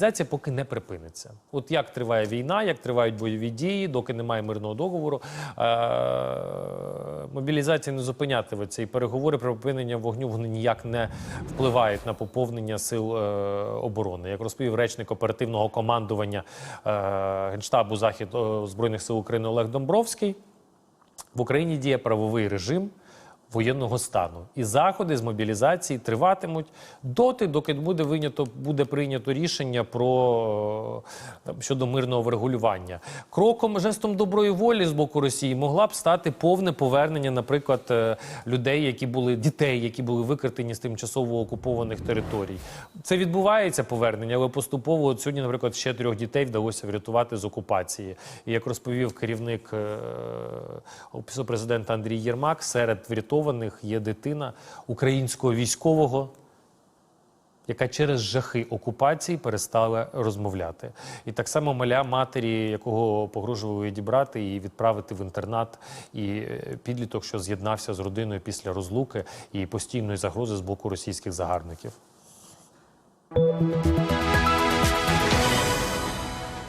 Мобілізація поки не припиниться. От як триває війна, як тривають бойові дії, доки немає мирного договору, е- мобілізація не зупинятиметься. І переговори про припинення вогню вони ніяк не впливають на поповнення сил е- оборони. Як розповів речник оперативного командування е- Генштабу Захід е, Збройних сил України Олег Домбровський, в Україні діє правовий режим воєнного стану, і заходи з мобілізації триватимуть доти, доки буде винято буде прийнято рішення про е, щодо мирного врегулювання. Кроком жестом доброї волі з боку Росії могла б стати повне повернення, наприклад, е, людей, які були дітей, які були викрадені з тимчасово окупованих територій. Це відбувається повернення, але поступово от сьогодні, наприклад, ще трьох дітей вдалося врятувати з окупації. І як розповів керівник е, офісу президента Андрій Єрмак, серед врятованих є дитина українського військового. Яка через жахи окупації перестала розмовляти, і так само маля матері, якого погрожували відібрати і відправити в інтернат, і е, підліток, що з'єднався з родиною після розлуки і постійної загрози з боку російських загарбників.